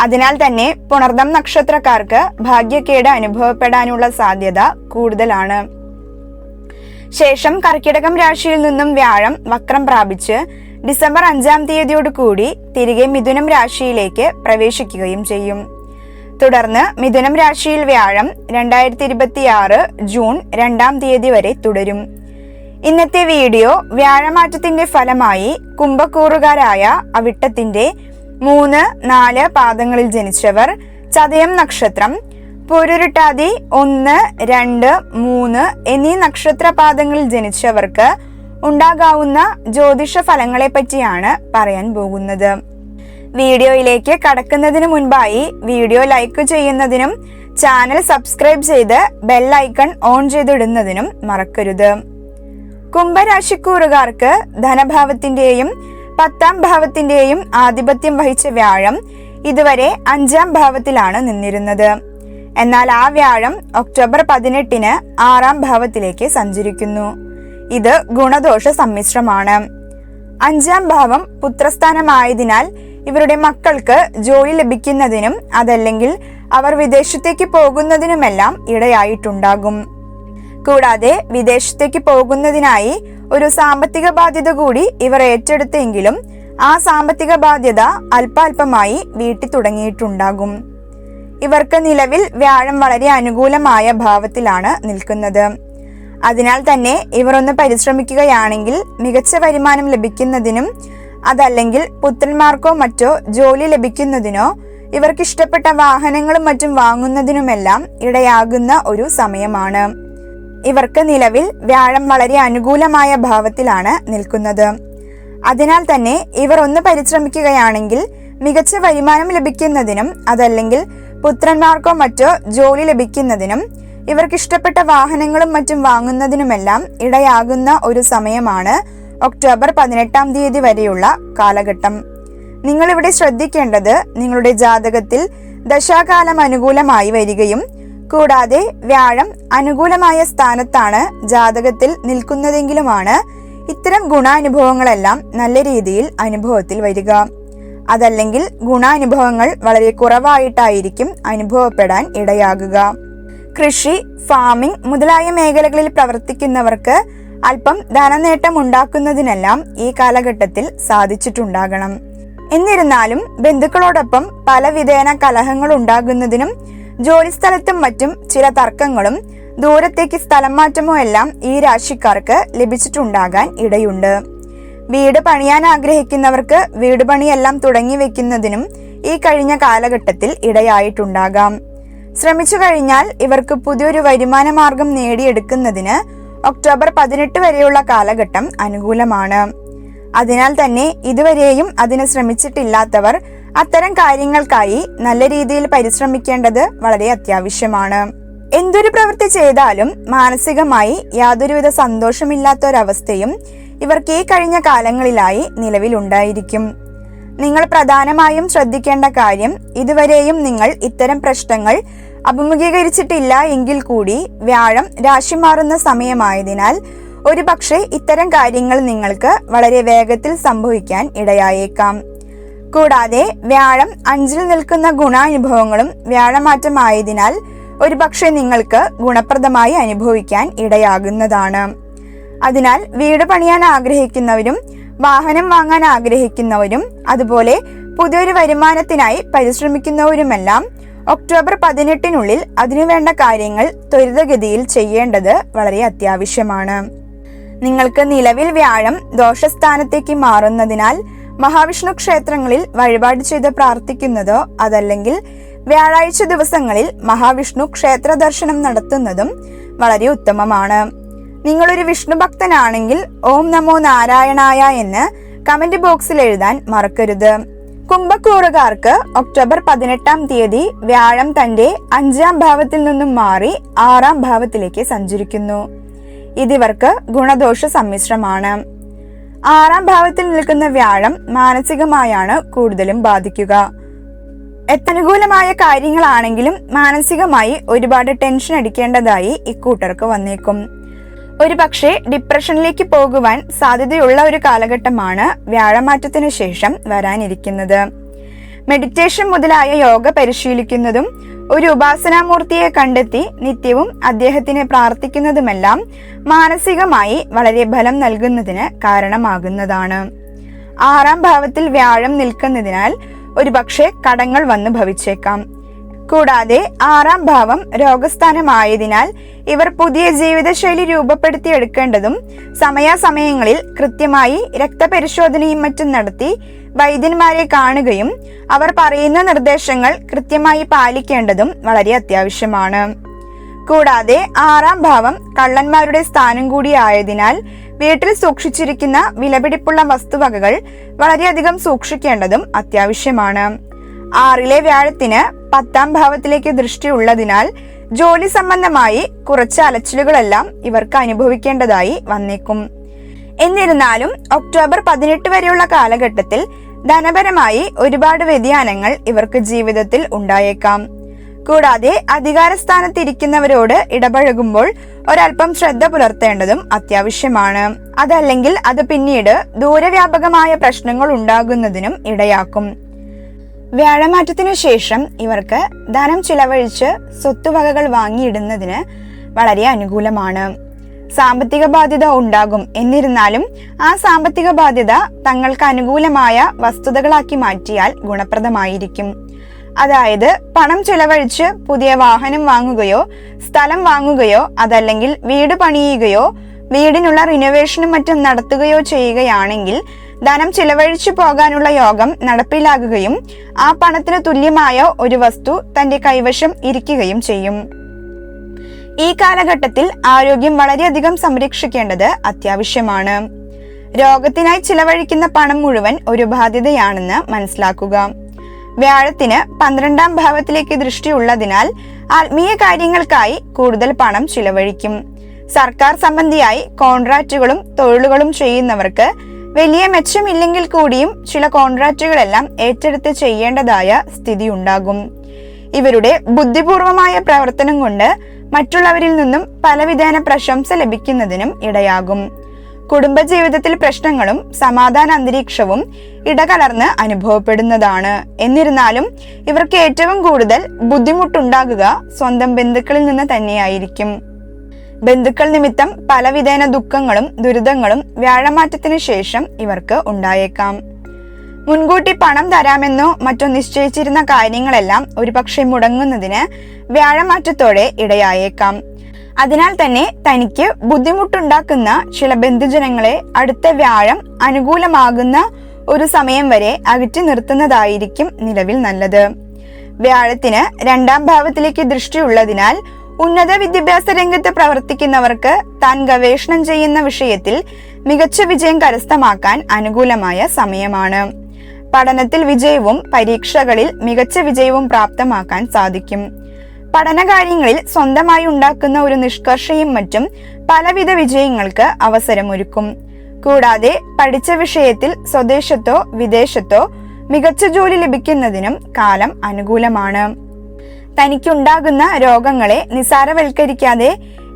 അതിനാൽ തന്നെ പുണർദം നക്ഷത്രക്കാർക്ക് ഭാഗ്യക്കേട് അനുഭവപ്പെടാനുള്ള സാധ്യത കൂടുതലാണ്. ശേഷം കർക്കിടകം രാശിയിൽ നിന്നും വ്യാഴം വക്രം പ്രാപിച്ച് ഡിസംബർ അഞ്ചാം തീയതിയോടുകൂടി തിരികെ മിഥുനം രാശിയിലേക്ക് പ്രവേശിക്കുകയും ചെയ്യും. തുടർന്ന് മിഥുനം രാശിയിൽ വ്യാഴം രണ്ടായിരത്തി ഇരുപത്തി ആറ് ജൂൺ രണ്ടാം തീയതി വരെ തുടരും. ഇന്നത്തെ വീഡിയോ വ്യാഴമാറ്റത്തിന്റെ ഫലമായി കുംഭക്കൂറുകാരായ അവിട്ടത്തിന്റെ മൂന്ന് നാല് പാദങ്ങളിൽ ജനിച്ചവർ. ചതയം നക്ഷത്രം. പൊരുരുട്ടാതി ഒന്ന് രണ്ട് മൂന്ന് എന്നീ നക്ഷത്രപാദങ്ങളിൽ ജനിച്ചവർക്ക് ഉണ്ടാകാവുന്ന ജ്യോതിഷ ഫലങ്ങളെ പറ്റിയാണ് പറയാൻ പോകുന്നത്. വീഡിയോയിലേക്ക് കടക്കുന്നതിന് മുൻപായി വീഡിയോ ലൈക്ക് ചെയ്യുന്നതിനും ചാനൽ സബ്സ്ക്രൈബ് ചെയ്ത് ബെൽ ഐക്കൺ ഓൺ ചെയ്തിടുന്നതിനും മറക്കരുത്. കുംഭരാശിക്കൂറുകാർക്ക് ധനഭാവത്തിന്റെയും പത്താം ഭാവത്തിന്റെയും ആധിപത്യം വഹിച്ച വ്യാഴം ഇതുവരെ അഞ്ചാം ഭാവത്തിലാണ് നിന്നിരുന്നത്. എന്നാൽ ആ വ്യാഴം ഒക്ടോബർ പതിനെട്ടിന് ആറാം ഭാവത്തിലേക്ക് സഞ്ചരിക്കുന്നു. ഇത് ഗുണദോഷ സമ്മിശ്രമാണ്. അഞ്ചാം ഭാവം പുത്രസ്ഥാനമായതിനാൽ ഇവരുടെ മക്കൾക്ക് ജോലി ലഭിക്കുന്നതിനും അതല്ലെങ്കിൽ അവർ വിദേശത്തേക്ക് പോകുന്നതിനുമെല്ലാം ഇടയായിട്ടുണ്ടാകും. കൂടാതെ വിദേശത്തേക്ക് പോകുന്നതിനായി ഒരു സാമ്പത്തിക ബാധ്യത കൂടി ഇവർ ഏറ്റെടുത്തെങ്കിലും ആ സാമ്പത്തിക ബാധ്യത അല്പാൽപമായി വീട്ടി തുടങ്ങിയിട്ടുണ്ടാകും. ഇവർക്ക് നിലവിൽ വ്യാഴം വളരെ അനുകൂലമായ ഭാവത്തിലാണ് നിൽക്കുന്നത്. അതിനാൽ തന്നെ ഇവർ ഒന്ന് പരിശ്രമിക്കുകയാണെങ്കിൽ മികച്ച വരുമാനം ലഭിക്കുന്നതിനും അതല്ലെങ്കിൽ പുത്രന്മാർക്കോ മറ്റോ ജോലി ലഭിക്കുന്നതിനോ ഇവർക്കിഷ്ടപ്പെട്ട വാഹനങ്ങളും മറ്റും വാങ്ങുന്നതിനുമെല്ലാം ഇടയാകുന്ന ഒരു സമയമാണ്. ഇവർക്ക് നിലവിൽ വ്യാഴം വളരെ അനുകൂലമായ ഭാവത്തിലാണ് നിൽക്കുന്നത്. അതിനാൽ തന്നെ ഇവർ ഒന്ന് പരിശ്രമിക്കുകയാണെങ്കിൽ മികച്ച വരുമാനം ലഭിക്കുന്നതിനും അതല്ലെങ്കിൽ പുത്രന്മാർക്കോ മറ്റോ ജോലി ലഭിക്കുന്നതിനും ഇവർക്ക് ഇഷ്ടപ്പെട്ട വാഹനങ്ങളും മറ്റും വാങ്ങുന്നതിനുമെല്ലാം ഇടയാകുന്ന ഒരു സമയമാണ് ഒക്ടോബർ പതിനെട്ടാം തീയതി വരെയുള്ള കാലഘട്ടം. നിങ്ങളിവിടെ ശ്രദ്ധിക്കേണ്ടത് നിങ്ങളുടെ ജാതകത്തിൽ ദശാകാലം അനുകൂലമായി വരികയും കൂടാതെ വ്യാഴം അനുകൂലമായ സ്ഥാനത്താണ് ജാതകത്തിൽ നിൽക്കുന്നതെങ്കിലുമാണ് ഇത്തരം ഗുണാനുഭവങ്ങളെല്ലാം നല്ല രീതിയിൽ അനുഭവത്തിൽ വരിക. അതല്ലെങ്കിൽ ഗുണാനുഭവങ്ങൾ വളരെ കുറവായിട്ടായിരിക്കും അനുഭവപ്പെടാൻ ഇടയാകുക. കൃഷി ഫാമിംഗ് മുതലായ മേഖലകളിൽ പ്രവർത്തിക്കുന്നവർക്ക് അല്പം ധനനേട്ടം ഉണ്ടാക്കുന്നതിനെല്ലാം ഈ കാലഘട്ടത്തിൽ സാധിച്ചിട്ടുണ്ടാകണം. എന്നിരുന്നാലും ബന്ധുക്കളോടൊപ്പം പല വിധേന കലഹങ്ങൾ ഉണ്ടാകുന്നതിനും ജോലിസ്ഥലത്തും മറ്റും ചില തർക്കങ്ങളും ദൂരത്തേക്ക് സ്ഥലം മാറ്റമോ എല്ലാം ഈ രാശിക്കാർക്ക് ലഭിച്ചിട്ടുണ്ടാകാൻ ഇടയുണ്ട്. വീട് പണിയാൻ ആഗ്രഹിക്കുന്നവർക്ക് വീട് പണിയെല്ലാം തുടങ്ങി വെക്കുന്നതിനും ഈ കഴിഞ്ഞ കാലഘട്ടത്തിൽ ഇടയായിട്ടുണ്ടാകാം. ശ്രമിച്ചു കഴിഞ്ഞാൽ ഇവർക്ക് പുതിയൊരു വരുമാന മാർഗം നേടിയെടുക്കുന്നതിന് ഒക്ടോബർ പതിനെട്ട് വരെയുള്ള കാലഘട്ടം അനുകൂലമാണ്. അതിനാൽ തന്നെ ഇതുവരെയും അതിന് ശ്രമിച്ചിട്ടില്ലാത്തവർ അത്തരം കാര്യങ്ങൾക്കായി നല്ല രീതിയിൽ പരിശ്രമിക്കേണ്ടത് വളരെ അത്യാവശ്യമാണ്. എന്തൊരു പ്രവൃത്തി ചെയ്താലും മാനസികമായി യാതൊരുവിധ സന്തോഷമില്ലാത്ത ഒരവസ്ഥയും ഇവർക്ക് ഈ കഴിഞ്ഞ കാലങ്ങളിലായി നിലവിലുണ്ടായിരിക്കും നിങ്ങൾ പ്രധാനമായും ശ്രദ്ധിക്കേണ്ട കാര്യം ഇതുവരെയും നിങ്ങൾ ഇത്തരം പ്രശ്നങ്ങൾ അഭിമുഖീകരിച്ചിട്ടില്ല എങ്കിൽ കൂടി വ്യാഴം രാശി മാറുന്ന സമയമായതിനാൽ ഒരുപക്ഷെ ഇത്തരം കാര്യങ്ങൾ നിങ്ങൾക്ക് വളരെ വേഗത്തിൽ സംഭവിക്കാൻ ഇടയായേക്കാം. കൂടാതെ വ്യാഴം അഞ്ചിൽ നിൽക്കുന്ന ഗുണാനുഭവങ്ങളും വ്യാഴമാറ്റമായതിനാൽ ഒരുപക്ഷെ നിങ്ങൾക്ക് ഗുണപ്രദമായി അനുഭവിക്കാൻ ഇടയാകുന്നതാണ്. അതിനാൽ വീട് പണിയാൻ ആഗ്രഹിക്കുന്നവരും വാഹനം വാങ്ങാൻ ആഗ്രഹിക്കുന്നവരും അതുപോലെ പുതിയൊരു വരുമാനത്തിനായി പരിശ്രമിക്കുന്നവരുമെല്ലാം ഒക്ടോബർ പതിനെട്ടിനുള്ളിൽ അതിനുവേണ്ട കാര്യങ്ങൾ ത്വരിതഗതിയിൽ ചെയ്യേണ്ടത് വളരെ അത്യാവശ്യമാണ്. നിങ്ങൾക്ക് നിലവിൽ വ്യാഴം ദോഷസ്ഥാനത്തേക്ക് മാറുന്നതിനാൽ മഹാവിഷ്ണു ക്ഷേത്രങ്ങളിൽ വഴിപാട് ചെയ്ത് പ്രാർത്ഥിക്കുന്നതോ അതല്ലെങ്കിൽ വ്യാഴാഴ്ച ദിവസങ്ങളിൽ മഹാവിഷ്ണു ക്ഷേത്ര ദർശനം നടത്തുന്നതും വളരെ ഉത്തമമാണ്. നിങ്ങളൊരു വിഷ്ണു ഭക്തനാണെങ്കിൽ ഓം നമോ നാരായണായ എന്ന് കമന്റ് ബോക്സിൽ എഴുതാൻ മറക്കരുത്. കുംഭക്കൂറുകാർക്ക് ഒക്ടോബർ പതിനെട്ടാം തീയതി വ്യാഴം തന്റെ അഞ്ചാം ഭാവത്തിൽ നിന്നും മാറി ആറാം ഭാവത്തിലേക്ക് സഞ്ചരിക്കുന്നു. ഇതിവർക്ക് ഗുണദോഷ സമ്മിശ്രമാണ്. ആറാം ഭാവത്തിൽ നിൽക്കുന്ന വ്യാഴം മാനസികമായാണ് കൂടുതലും ബാധിക്കുക. എത്തനുകൂലമായ കാര്യങ്ങളാണെങ്കിലും മാനസികമായി ഒരുപാട് ടെൻഷൻ അടിക്കേണ്ടതായി ഇക്കൂട്ടർക്ക് വന്നേക്കും. ഒരു പക്ഷേ ഡിപ്രഷനിലേക്ക് പോകുവാൻ സാധ്യതയുള്ള ഒരു കാലഘട്ടമാണ് വ്യാഴമാറ്റത്തിനു ശേഷം വരാനിരിക്കുന്നത്. മെഡിറ്റേഷൻ മുതലായ യോഗ പരിശീലിക്കുന്നതും ഒരു ഉപാസനാമൂർത്തിയെ കണ്ടെത്തി നിത്യവും അദ്ദേഹത്തിന് പ്രാർത്ഥിക്കുന്നതുമെല്ലാം മാനസികമായി വളരെ ഫലം നൽകുന്നതിന് കാരണമാകുന്നതാണ്. ആറാം ഭാവത്തിൽ വ്യാഴം നിൽക്കുന്നതിനാൽ ഒരുപക്ഷെ കടങ്ങൾ വന്നു ഭവിച്ചേക്കാം. കൂടാതെ ആറാം ഭാവം രോഗസ്ഥാനമായതിനാൽ ഇവർ പുതിയ ജീവിതശൈലി രൂപപ്പെടുത്തിയെടുക്കേണ്ടതും സമയാസമയങ്ങളിൽ കൃത്യമായി രക്തപരിശോധനയും മറ്റും നടത്തി വൈദ്യന്മാരെ കാണുകയും അവർ പറയുന്ന നിർദ്ദേശങ്ങൾ കൃത്യമായി പാലിക്കേണ്ടതും വളരെ അത്യാവശ്യമാണ്. കൂടാതെ ആറാം ഭാവം കള്ളന്മാരുടെ സ്ഥാനം കൂടിയായതിനാൽ വീട്ടിൽ സൂക്ഷിച്ചിരിക്കുന്ന വിലപിടിപ്പുള്ള വസ്തുവകകൾ വളരെയധികം സൂക്ഷിക്കേണ്ടതും അത്യാവശ്യമാണ്. ആറിലെ വ്യാഴത്തിന് പത്താം ഭാവത്തിലേക്ക് ദൃഷ്ടിയുള്ളതിനാൽ ജോലി സംബന്ധമായി കുറച്ച് അലച്ചിലുകളെല്ലാം ഇവർക്ക് അനുഭവിക്കേണ്ടതായി വന്നേക്കും. എന്നിരുന്നാലും ഒക്ടോബർ പതിനെട്ട് വരെയുള്ള കാലഘട്ടത്തിൽ ധനപരമായി ഒരുപാട് വ്യതിയാനങ്ങൾ ഇവർക്ക് ജീവിതത്തിൽ ഉണ്ടായേക്കാം. കൂടാതെ അധികാരസ്ഥാനത്തിരിക്കുന്നവരോട് ഇടപഴകുമ്പോൾ ഒരല്പം ശ്രദ്ധ പുലർത്തേണ്ടതും അത്യാവശ്യമാണ്. അതല്ലെങ്കിൽ അത് പിന്നീട് ദൂരവ്യാപകമായ പ്രശ്നങ്ങൾ ഉണ്ടാകുന്നതിനും ഇടയാക്കും. വ്യാഴമാറ്റത്തിനു ശേഷം ഇവർക്ക് ധനം ചിലവഴിച്ച് സ്വത്തുവകകൾ വാങ്ങിയിടുന്നതിന് വളരെ അനുകൂലമാണ്. സാമ്പത്തിക ബാധ്യത ഉണ്ടാകും എന്നിരുന്നാലും ആ സാമ്പത്തിക ബാധ്യത തങ്ങൾക്ക് അനുകൂലമായ വസ്തുതകളാക്കി മാറ്റിയാൽ ഗുണപ്രദമായിരിക്കും. അതായത് പണം ചിലവഴിച്ച് പുതിയ വാഹനം വാങ്ങുകയോ സ്ഥലം വാങ്ങുകയോ അതല്ലെങ്കിൽ വീട് പണിയുകയോ വീടിനുള്ള റിനോവേഷനും മറ്റും നടത്തുകയോ ചെയ്യുകയാണെങ്കിൽ ധനം ചിലവഴിച്ചു പോകാനുള്ള യോഗം നടപ്പിലാകുകയും ആ പണത്തിന് തുല്യമായ ഒരു വസ്തു തന്റെ കൈവശം ഇരിക്കുകയും ചെയ്യും. ഈ കാലഘട്ടത്തിൽ ആരോഗ്യം വളരെയധികം സംരക്ഷിക്കേണ്ടത് അത്യാവശ്യമാണ്. രോഗത്തിനായി ചിലവഴിക്കുന്ന പണം മുഴുവൻ ഒരു ബാധ്യതയാണെന്ന് മനസ്സിലാക്കുക. വ്യാഴത്തിന് പന്ത്രണ്ടാം ഭാവത്തിലേക്ക് ദൃഷ്ടിയുള്ളതിനാൽ ആത്മീയ കാര്യങ്ങൾക്കായി കൂടുതൽ പണം ചിലവഴിക്കും. സർക്കാർ സംബന്ധിയായി കോൺട്രാക്റ്റുകളും തൊഴിലുകളും ചെയ്യുന്നവർക്ക് വലിയ മെച്ചമില്ലെങ്കിൽ കൂടിയും ചില കോൺട്രാക്റ്റുകളെല്ലാം ഏറ്റെടുത്ത് ചെയ്യേണ്ടതായ സ്ഥിതി ഉണ്ടാകും ഇവരുടെ ബുദ്ധിപൂർവമായ പ്രവർത്തനം കൊണ്ട് മറ്റുള്ളവരിൽ നിന്നും പലവിധേന പ്രശംസ ലഭിക്കുന്നതിനും ഇടയാകും. കുടുംബജീവിതത്തിൽ പ്രശ്നങ്ങളും സമാധാന അന്തരീക്ഷവും ഇടകലർന്ന് അനുഭവപ്പെടുന്നതാണ്. എന്നിരുന്നാലും ഇവർക്ക് ഏറ്റവും കൂടുതൽ ബുദ്ധിമുട്ടുണ്ടാകുക സ്വന്തം ബന്ധുക്കളിൽ നിന്ന് തന്നെയായിരിക്കും. ബന്ധുക്കൾ നിമിത്തം പലവിധേന ദുഃഖങ്ങളും ദുരിതങ്ങളും വ്യാഴമാറ്റത്തിനു ശേഷം ഇവർക്ക് ഉണ്ടായേക്കാം. മുൻകൂട്ടി പണം തരാമെന്നോ മറ്റോ നിശ്ചയിച്ചിരുന്ന കാര്യങ്ങളെല്ലാം ഒരുപക്ഷെ മുടങ്ങുന്നതിന് വ്യാഴമാറ്റത്തോടെ ഇടയായേക്കാം. അതിനാൽ തന്നെ തനിക്ക് ബുദ്ധിമുട്ടുണ്ടാക്കുന്ന ചില ബന്ധുജനങ്ങളെ അടുത്ത വ്യാഴം അനുകൂലമാകുന്ന ഒരു സമയം വരെ അകറ്റി നിർത്തുന്നതായിരിക്കും നിലവിൽ നല്ലത്. വ്യാഴത്തിന് രണ്ടാം ഭാവത്തിലേക്ക് ദൃഷ്ടിയുള്ളതിനാൽ ഉന്നത വിദ്യാഭ്യാസ രംഗത്ത് പ്രവർത്തിക്കുന്നവർക്ക് താൻ ഗവേഷണം ചെയ്യുന്ന വിഷയത്തിൽ മികച്ച വിജയം കരസ്ഥമാക്കാൻ അനുകൂലമായ സമയമാണ്. പഠനത്തിൽ വിജയവും പരീക്ഷകളിൽ മികച്ച വിജയവും പ്രാപ്തമാക്കാൻ സാധിക്കും. പഠനകാര്യങ്ങളിൽ സ്വന്തമായി ഉണ്ടാക്കുന്ന ഒരു നിഷ്കർഷയും മറ്റും പലവിധ വിജയങ്ങൾക്ക് അവസരമൊരുക്കും. കൂടാതെ പഠിച്ച വിഷയത്തിൽ സ്വദേശത്തോ വിദേശത്തോ മികച്ച ജോലി ലഭിക്കുന്നതിനും കാലം അനുകൂലമാണ്. തനിക്കുണ്ടാകുന്ന രോഗങ്ങളെ നിസാരവൽക്കരിക്കാതെ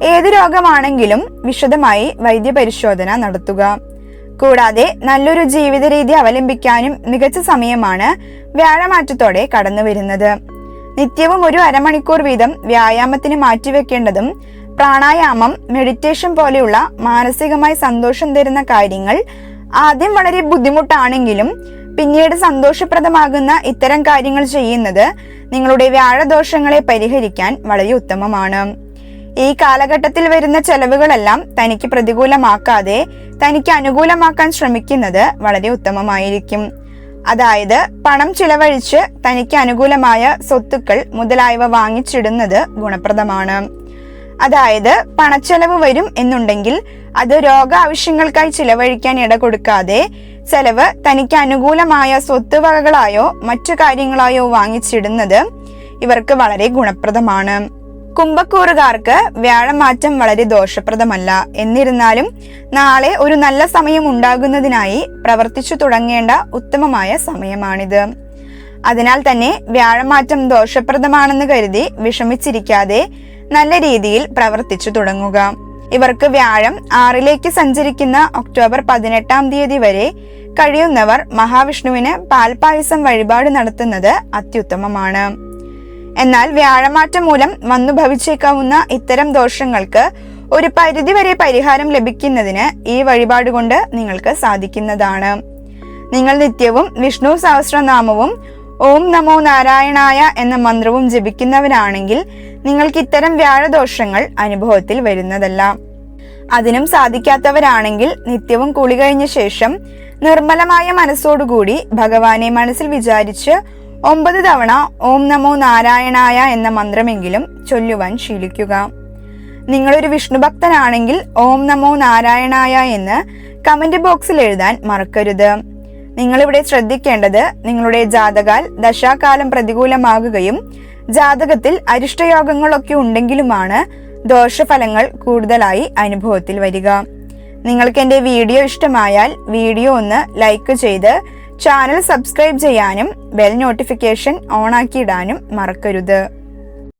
ഏത് രോഗമാണെങ്കിലും വിശദമായി വൈദ്യപരിശോധന നടത്തുക. കൂടാതെ നല്ലൊരു ജീവിത രീതി അവലംബിക്കാനും മികച്ച സമയമാണ് വ്യാഴമാറ്റത്തോടെ കടന്നു വരുന്നത് നിത്യവും ഒരു അരമണിക്കൂർ വീതം വ്യായാമത്തിന് മാറ്റിവെക്കേണ്ടതും പ്രാണായാമം മെഡിറ്റേഷൻ പോലെയുള്ള മാനസികമായി സന്തോഷം തരുന്ന കാര്യങ്ങൾ ആദ്യം വളരെ ബുദ്ധിമുട്ടാണെങ്കിലും പിന്നീട് സന്തോഷപ്രദമാകുന്ന ഇത്തരം കാര്യങ്ങൾ ചെയ്യുന്നത് നിങ്ങളുടെ വ്യാഴദോഷങ്ങളെ പരിഹരിക്കാൻ വളരെ ഉത്തമമാണ്. ഈ കാലഘട്ടത്തിൽ വരുന്ന ചെലവുകളെല്ലാം തനിക്ക് പ്രതികൂലമാക്കാതെ തനിക്ക് അനുകൂലമാക്കാൻ ശ്രമിക്കുന്നത് വളരെ ഉത്തമമായിരിക്കും. അതായത് പണം ചിലവഴിച്ച് തനിക്ക് അനുകൂലമായ സ്വത്തുക്കൾ മുതലായവ വാങ്ങിച്ചിടുന്നത് ഗുണപ്രദമാണ്. അതായത് പണച്ചെലവ് വരും എന്നുണ്ടെങ്കിൽ അത് രോഗ ആവശ്യങ്ങൾക്കായി ചിലവഴിക്കാൻ ഇട കൊടുക്കാതെ ചെലവ് തനിക്ക് അനുകൂലമായ സ്വത്തുവകകളായോ മറ്റു കാര്യങ്ങളായോ വാങ്ങിച്ചിടുന്നത് ഇവർക്ക് വളരെ ഗുണപ്രദമാണ്. കുംഭക്കൂറുകാർക്ക് വ്യാഴമാറ്റം വളരെ ദോഷപ്രദമല്ല. എന്നിരുന്നാലും നാളെ ഒരു നല്ല സമയം ഉണ്ടാകുന്നതിനായി പ്രവർത്തിച്ചു തുടങ്ങേണ്ട ഉത്തമമായ സമയമാണിത്. അതിനാൽ തന്നെ വ്യാഴമാറ്റം ദോഷപ്രദമാണെന്ന് കരുതി വിഷമിച്ചിരിക്കാതെ നല്ല രീതിയിൽ പ്രവർത്തിച്ചു തുടങ്ങുക. ഇവർക്ക് വ്യാഴം ആറിലേക്ക് സഞ്ചരിക്കുന്ന ഒക്ടോബർ പതിനെട്ടാം തീയതി വരെ കഴിയുന്നവർ മഹാവിഷ്ണുവിന് പാൽപായസം വഴിപാട് നടത്തുന്നത് അത്യുത്തമമാണ്. എന്നാൽ വ്യാഴമാറ്റം മൂലം വന്നു ഭവിച്ചേക്കാവുന്ന ഇത്തരം ദോഷങ്ങൾക്ക് ഒരു പരിധിവരെ പരിഹാരം ലഭിക്കുന്നതിന് ഈ വഴിപാട് കൊണ്ട് നിങ്ങൾക്ക് സാധിക്കുന്നതാണ്. നിങ്ങൾ നിത്യവും വിഷ്ണു സഹസ്രനാമവും ഓം നമോ നാരായണായ എന്ന മന്ത്രവും ജപിക്കുന്നവരാണെങ്കിൽ നിങ്ങൾക്ക് ഇത്തരം വ്യാഴദോഷങ്ങൾ അനുഭവത്തിൽ വരുന്നതല്ല. അതിനും സാധിക്കാത്തവരാണെങ്കിൽ നിത്യവും കുളി കഴിഞ്ഞ ശേഷം നിർമ്മലമായ മനസ്സോടുകൂടി ഭഗവാനെ മനസ്സിൽ വിചാരിച്ച് ഒമ്പത് തവണ ഓം നമോ നാരായണായ എന്ന മന്ത്രമെങ്കിലും ചൊല്ലുവാൻ ശീലിക്കുക. നിങ്ങളൊരു വിഷ്ണു ഭക്തനാണെങ്കിൽ ഓം നമോ നാരായണായ എന്ന് കമന്റ് ബോക്സിൽ എഴുതാൻ മറക്കരുത്. നിങ്ങളിവിടെ ശ്രദ്ധിക്കേണ്ടത് നിങ്ങളുടെ ജാതകാൽ ദശാകാലം പ്രതികൂലമാകുകയും ജാതകത്തിൽ അരിഷ്ടയോഗങ്ങളൊക്കെ ഉണ്ടെങ്കിലുമാണ് ദോഷഫലങ്ങൾ കൂടുതലായി അനുഭവത്തിൽ വരിക. നിങ്ങൾക്ക് എന്റെ വീഡിയോ ഇഷ്ടമായാൽ വീഡിയോ ഒന്ന് ലൈക്ക് ചെയ്ത് ചാനൽ സബ്സ്ക്രൈബ് ചെയ്യാനും ബെൽ നോട്ടിഫിക്കേഷൻ ഓണാക്കിയിടാനും മറക്കരുത്.